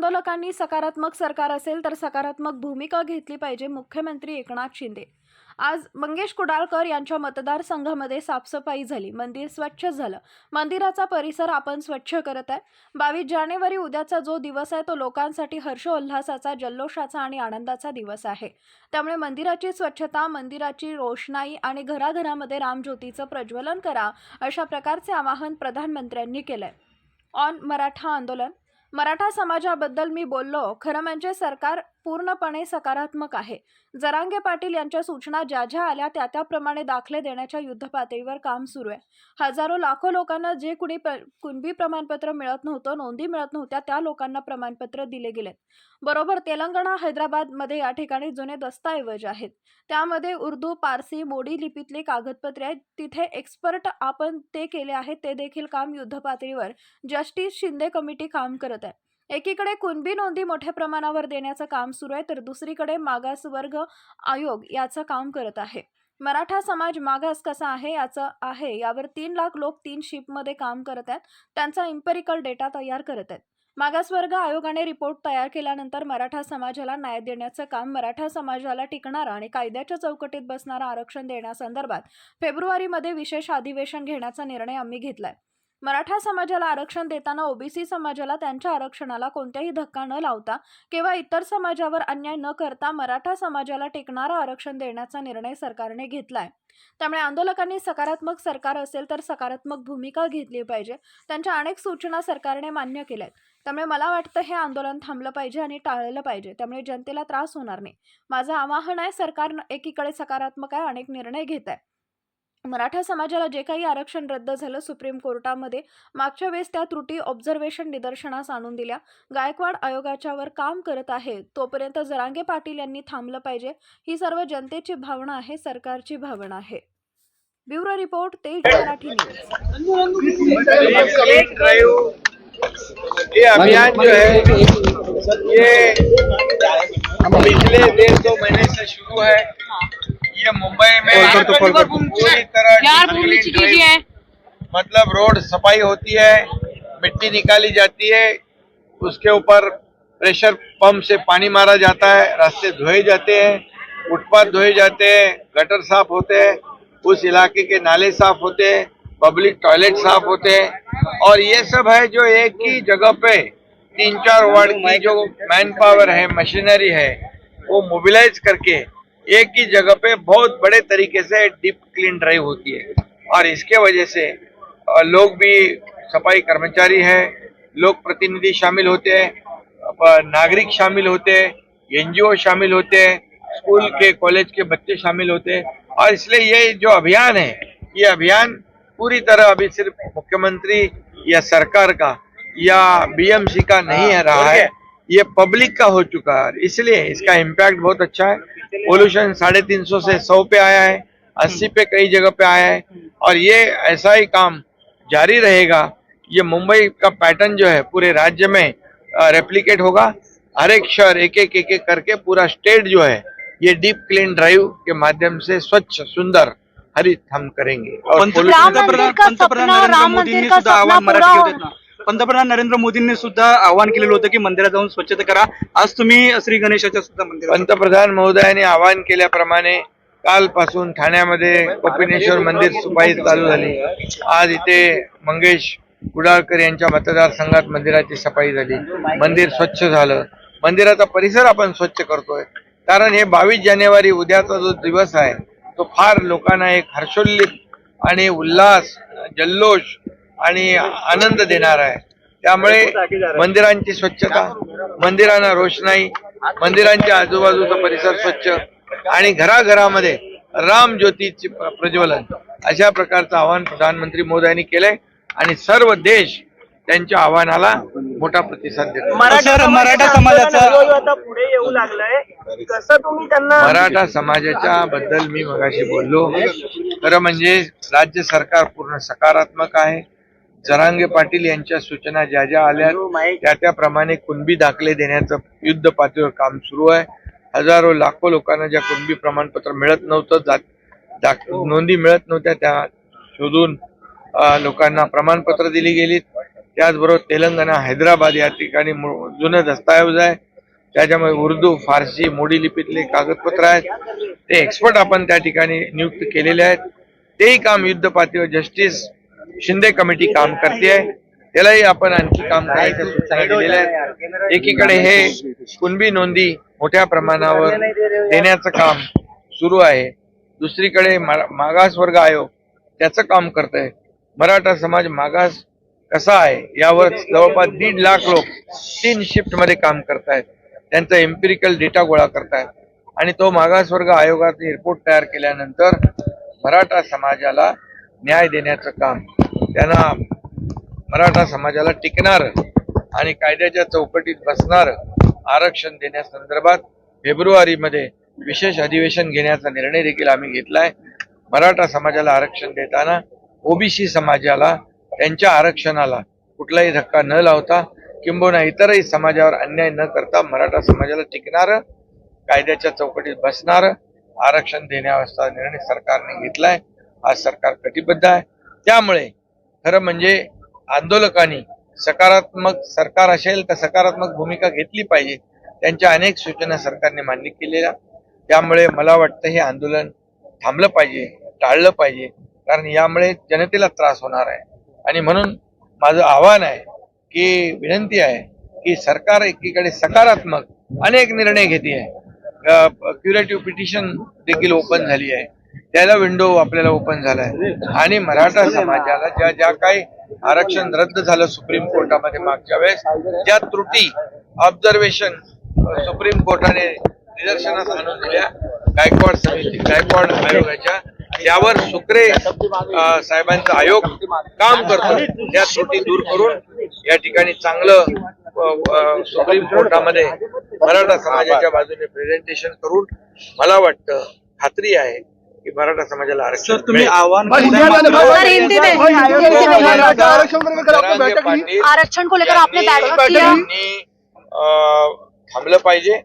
आंदोलकांनी सकारात्मक सरकार असेल तर सकारात्मक भूमिका घेतली पाहिजे मुख्यमंत्री एकनाथ शिंदे. आज मंगेश कुडाळकर यांच्या मतदारसंघामध्ये साफसफाई झाली मंदिर स्वच्छ झालं. मंदिराचा परिसर आपण स्वच्छ करत आहे. बावीस जानेवारी उद्याचा जो दिवस आहे तो लोकांसाठी हर्षोल्हासाचा जल्लोषाचा आणि आनंदाचा दिवस आहे. त्यामुळे मंदिराची स्वच्छता मंदिराची रोषणाई आणि घराघरामध्ये रामज्योतीचं प्रज्वलन करा अशा प्रकारचे आवाहन प्रधानमंत्र्यांनी केलंय. ऑन मराठा आंदोलन मराठा समाजाबद्दल मी बोललो खरं म्हणजे सरकार पूर्णपणे सकारात्मक आहे. जरांगे पाटील यांच्या सूचना ज्या ज्या आल्या त्या त्याप्रमाणे दाखले देण्याच्या युद्धपातळीवर काम सुरू आहे. हजारो लाखो लोकांना जे कुणी कुणबी प्रमाणपत्र मिळत नव्हतं नोंदी मिळत नव्हत्या त्या लोकांना प्रमाणपत्र दिले गेले बरोबर तेलंगणा हैदराबादमध्ये या ठिकाणी जुने दस्तऐवज आहेत. त्यामध्ये उर्दू पारसी मोडी लिपीतली कागदपत्रे आहेत. तिथे एक्सपर्ट आपण ते केले आहेत ते देखील काम युद्धपातळीवर. जस्टिस शिंदे कमिटी काम करत आहे. एकीकडे कुणबी नोंदी मोठ्या प्रमाणावर देण्याचं काम सुरू आहे तर दुसरीकडे मागासवर्ग आयोग याचं काम करत आहे. मराठा समाज मागास कसा आहे याचं आहे यावर तीन लाख लोक तीन शिपमध्ये काम करत आहेत त्यांचा इम्पेरिकल डेटा तयार करत आहेत. मागासवर्ग आयोगाने रिपोर्ट तयार केल्यानंतर मराठा समाजाला न्याय देण्याचं काम मराठा समाजाला टिकणारा आणि कायद्याच्या चौकटीत बसणारा आरक्षण देण्यासंदर्भात फेब्रुवारीमध्ये विशेष अधिवेशन घेण्याचा निर्णय आम्ही घेतलाय. मराठा समाजाला आरक्षण देताना ओबीसी समाजाला त्यांच्या आरक्षणाला कोणत्याही धक्का न लावता किंवा इतर समाजावर अन्याय न करता मराठा समाजाला टेकणारं आरक्षण देण्याचा निर्णय सरकारने घेतलाय. त्यामुळे आंदोलकांनी सकारात्मक सरकार असेल तर सकारात्मक भूमिका घेतली पाहिजे. त्यांच्या अनेक सूचना सरकारने मान्य केल्यात. त्यामुळे मला वाटतं हे आंदोलन थांबलं पाहिजे आणि टाळलं पाहिजे. त्यामुळे जनतेला त्रास होणार नाही. माझं आवाहन आहे सरकार एकीकडे सकारात्मक आहे अनेक निर्णय घेत आहे. मराठा समाजाला जे काही आरक्षण रद्द झालं सुप्रीम कोर्टामध्ये मागच्या वेळेस त्या त्रुटी ऑब्झर्वेशन निदर्शनास आणून दिल्या. गायकवाड आयोगाच्यावर काम करत आहे तोपर्यंत जरांगे पाटील यांनी थांबलं पाहिजे. ही सर्व जनतेची भावना आहे सरकारची भावना आहे. ब्युरो रिपोर्ट तेज मराठी न्यूज. है ये पिछले डेढ़ दो महीने से शुरू है। ये मुंबई में पूरी तरह बोलने की drive, कीजिए मतलब रोड सफ़ाई होती है मिट्टी निकाली जाती है उसके ऊपर प्रेशर पंप से पानी मारा जाता है रास्ते धोए जाते हैं फुटपाथ धोए जाते हैं गटर साफ़ होते हैं उस इलाके के नाले साफ़ होते हैं पब्लिक टॉयलेट साफ़ होते हैं। और ये सब है जो एक ही जगह पे तीन चार वार्ड की जो मैन पावर है मशीनरी है वो मोबिलाइज करके एक ही जगह पे बहुत बड़े तरीके से डीप क्लीन ड्राइव होती है। और इसके वजह से लोग भी सफ़ाई कर्मचारी हैं लोक प्रतिनिधि शामिल होते हैं नागरिक शामिल होते हैं एनजीओ शामिल होते हैं स्कूल के कॉलेज के बच्चे शामिल होते हैं। और इसलिए ये जो अभियान है ये अभियान पूरी तरह अभी सिर्फ़ मुख्यमंत्री या सरकार का या बीएमसी का नहीं है रहा है। ये पब्लिक का हो चुका है। इसलिए इसका इम्पैक्ट बहुत अच्छा है। पोल्यूशन साढ़े तीन सौ से सौ पे आया है अस्सी पे कई जगह पे आया है। और ये ऐसा ही काम जारी रहेगा ये मुंबई का पैटर्न जो है पूरे राज्य में रेप्लीकेट होगा। हर एक शहर एक एक एक एक करके पूरा स्टेट जो है ये डीप क्लीन ड्राइव के माध्यम से स्वच्छ सुंदर हरित हम करेंगे। और पंत- राम मंदिर का पंतप्रधान सपना, नरेंद्र राम मोदींनी मंदिर का सुद्धा सपना आव्हान मराठी पूरा होते ना पंतप्रधान नरेंद्र मोदींनी सुद्धा आवाहन केलेलं होतं की मंदिरात जाऊन स्वच्छता करा. आज तुम्ही श्री गणेशाच्या सुद्धा मंदिरात पंतप्रधान महोदयाने आवाहन केल्याप्रमाणे कालपासून ठाण्यामध्ये कपिनेश्वर मंदिर सुपाई चालू झाली. आज इथे मंगेश कुडाळकर यांच्या मतदारसंघात मंदिराची सफाई झाली. मंदिर स्वच्छ झालं. मंदिराचा परिसर आपण स्वच्छ करतोय. कारण हे बावीस जानेवारी उद्याचा जो दिवस आहे तो फार लोकांना एक हर्षोल्लित आणि उल्हास जल्लोष आणि आनंद देणार आहे. त्यामुळे मंदिरांची स्वच्छता मंदिरांना रोषणाई मंदिरांच्या आजूबाजूचा परिसर स्वच्छ आणि घराघरामध्ये राम ज्योतीचे प्र- प्रज्वलन अशा प्रकारचं आवाहन प्रधानमंत्री मोदयांनी केलंय आणि सर्व देश त्यांच्या आव्हानाला मोठा प्रतिसाद देतो मराठा समाजाचा पुढे येऊ लागलाय. कसं तुम्ही त्यांना मराठा समाजाच्या बद्दल मी मगाशी बोललो. खरं म्हणजे राज्य सरकार पूर्ण सकारात्मक आहे. जरांगे पाटील यांच्या सूचना ज्या ज्या आल्या त्या त्याप्रमाणे कुणबी दाखले देण्याचं युद्ध पातळीवर काम सुरू आहे. हजारो लाखो लोकांना ज्या कुणबी प्रमाणपत्र मिळत नव्हतं जात दाख- नोंदी मिळत नव्हत्या त्या शोधून लोकांना प्रमाणपत्र दिली गेली त्याचबरोबर तेलंगणा हैदराबाद या ठिकाणी जुनं दस्तऐवज आहे. त्याच्यामुळे उर्दू फारसी मोडी लिपीतले कागदपत्र आहेत. ते एक्सपर्ट आपण त्या ठिकाणी नियुक्त केलेले आहेत. तेही काम युद्ध पातळीवर जस्टिस शिंदे कमिटी काम करते आहे. त्यालाही आपण आणखी काम करायच्या सूचना दिलेल्या आहेत. एकीकडे हे कुणबी नोंदी मोठ्या प्रमाणावर देण्याचं काम सुरू आहे. दुसरीकडे मागास मागासवर्ग आयोग त्याचं काम करत आहे मराठा समाज मागास कसा आहे यावर जवळपास दीड लाख लोक तीन शिफ्टमध्ये काम करतायत. त्यांचा एम्पिरिकल डेटा गोळा करतायत. आणि तो मागासवर्ग आयोगाचा रिपोर्ट तयार केल्यानंतर मराठा समाजाला न्याय देण्याचं काम त्यांना मराठा समाजाला टिकणार आणि कायद्याच्या चौकटीत बसणार आरक्षण देण्यासंदर्भात फेब्रुवारीमध्ये विशेष अधिवेशन घेण्याचा निर्णय देखील आम्ही घेतलाय. मराठा समाजाला आरक्षण देताना ओबीसी समाजाला त्यांच्या आरक्षणाला कुठलाही धक्का न लावता किंबहुना इतरही समाजावर अन्याय न करता मराठा समाजाला टिकणार कायद्याच्या चौकटीत बसणार आरक्षण देण्याचा निर्णय सरकारने घेतलाय. आज सरकार कटिबद्ध आहे. त्यामुळे खरं म्हणजे आंदोलकांनी सकारात्मक सरकार असेल तर सकारात्मक भूमिका घेतली पाहिजे. त्यांच्या अनेक सूचना सरकारने मान्य केलेल्या. त्यामुळे मला वाटतं हे आंदोलन थांबलं पाहिजे टाळलं पाहिजे. कारण यामुळे जनतेला त्रास होणार आहे. आणि म्हणून माझं आव्हान आहे की विनंती आहे की सरकार एकीकडे सकारात्मक अनेक निर्णय घेते आहे. क्युरेटिव्ह पिटिशन देखील ओपन झाली आहे. त्याला विंडो आपल्याला ओपन झालाय. आणि मराठा समाजाला ज्या ज्या काही आरक्षण रद्द झालं सुप्रीम कोर्टामध्ये मागच्या वेळेस ज्या त्रुटी ऑब्झर्वेशन सुप्रीम कोर्टाने निदर्शनास आणून दिल्या. गायकवाड समिती गायकवाड आयोगाच्या त्यावर सुक्रे साहेबांचा आयोग काम करतो. त्या त्रुटी दूर करून या ठिकाणी चांगलं सुप्रीम कोर्टामध्ये मराठा समाजाच्या बाजूने प्रेझेंटेशन करून मला वाटतं खात्री आहे. की मराठा समाजाला आरक्षण सर तुम्ही मिळेल. आव्हान भाई, करताय हिंदी में मात्र- सर, हिंदी में, हिंदी में बोलिए। आरक्षण को लेकर आपने जरांगे बैठक ली? पाटील आरक्षण को लेकर आपने यांनी- बैठक किया? यांनी, अं, थांबलं पाहिजे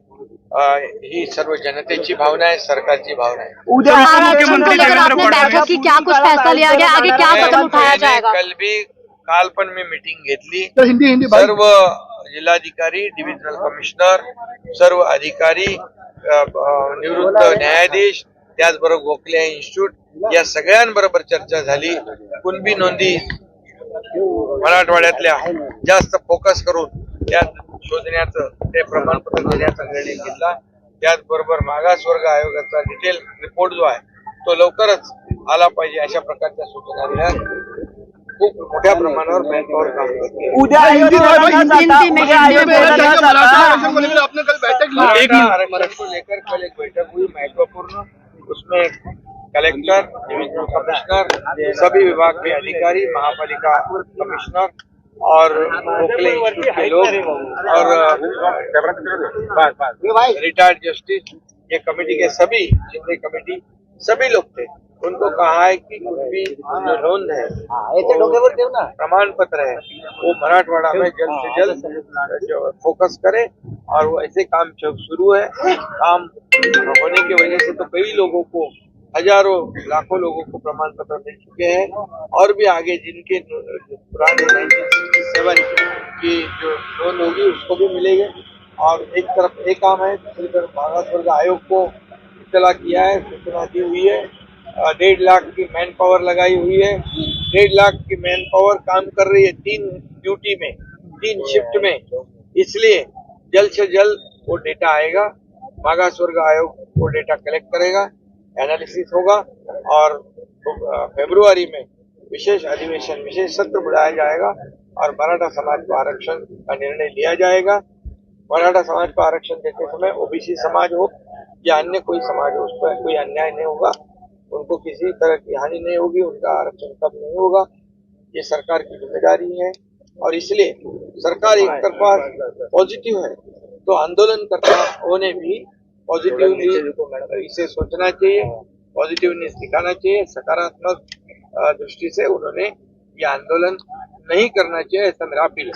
अं, ही सर्व जनतेची भावना आहे सरकारची भावना आहे उद्या आरक्षण को मुख्यमंत्री लेकर देवेंद्र आपने फडणवीस बैठक की क्या कुछ फैसला लिया गया आगे क्या कदम उठाया मैंने जाएगा कल भी काल पण मी मीटिंग घेतली तो हिंदी हिंदी भाई सर्व जिल्हाधिकारी डिव्हिजनल कमिशनर सर्व अधिकारी अ, अ, निवृत्त न्यायाधीश त्याचबरोबर गोखले इन्स्टिट्यूट या सगळ्यांबरोबर चर्चा झाली. कुणबी नोंदी मराठवाड्यातल्या जास्त फोकस करून त्यात शोधण्याचं ते प्रमाणपत्र देण्याचा निर्णय घेतला. त्याचबरोबर मागासवर्ग आयोगाचा डिटेल रिपोर्ट जो आहे तो लवकरच आला पाहिजे अशा प्रकारच्या सूचना दिल्या. खूप मोठ्या प्रमाणावर मॅनपॉवर काम करते एक महत्त्वपूर्ण उसमें कलेक्टर डिविजनल कमिश्नर सभी विभाग के अधिकारी महापालिका कमिश्नर और के लोग और रिटायर्ड जस्टिस ये कमेटी के सभी शिंदे कमेटी सभी लोग थे। उनको कहा है कि कुछ भी नोंद है प्रमाण पत्र है वो मराठवाड़ा में जल्द से जल्द जो फोकस करे और वो ऐसे काम जो शुरू है, काम होने की वजह से तो कई लोगों को, हज़ारों, लाखों लोगों को प्रमाण पत्र मिल चुके हैं। और भी आगे जिनके पुराने 1967 की जो लोन होगी, उसको भी मिलेंगे। और एक तरफ़ एक काम है, दूसरी तरफ़ भारत वर्ग आयोग को इतला किया है, सूचना दी हुई है। डेढ़ लाख की मैन पावर लगाई हुई है। डेढ़ लाख की मैन पावर काम कर रही है तीन ड्यूटी में, तीन शिफ्ट में। इसलिए जल्द से जल्द वो डेटा आएगा। मागास वर्ग आयोग वो डेटा कलेक्ट करेगा एनालिसिस होगा और फरवरी में विशेष अधिवेशन, विशेष सत्र बुलाया जाएगा और मराठा समाज को आरक्षण का निर्णय लिया जाएगा। मराठा समाज को आरक्षण देते समय ओबीसी समाज हो या अन्य कोई समाज हो उस पर कोई अन्याय नहीं होगा। उनको किसी तरह की हानि नहीं होगी, उनका आरक्षण कम नहीं होगा। ये सरकार की ज़िम्मेदारी है। और इसलिए सरकार एक तरफा पॉजिटिव है तो आंदोलन करता होने भी पॉजिटिवली इसे सोचना चाहिए पॉजिटिवनेस दिखाना चाहिए सकारात्मक दृष्टि से उन्होंने ये आंदोलन नहीं करना चाहिए ऐसा मेरा अपील है।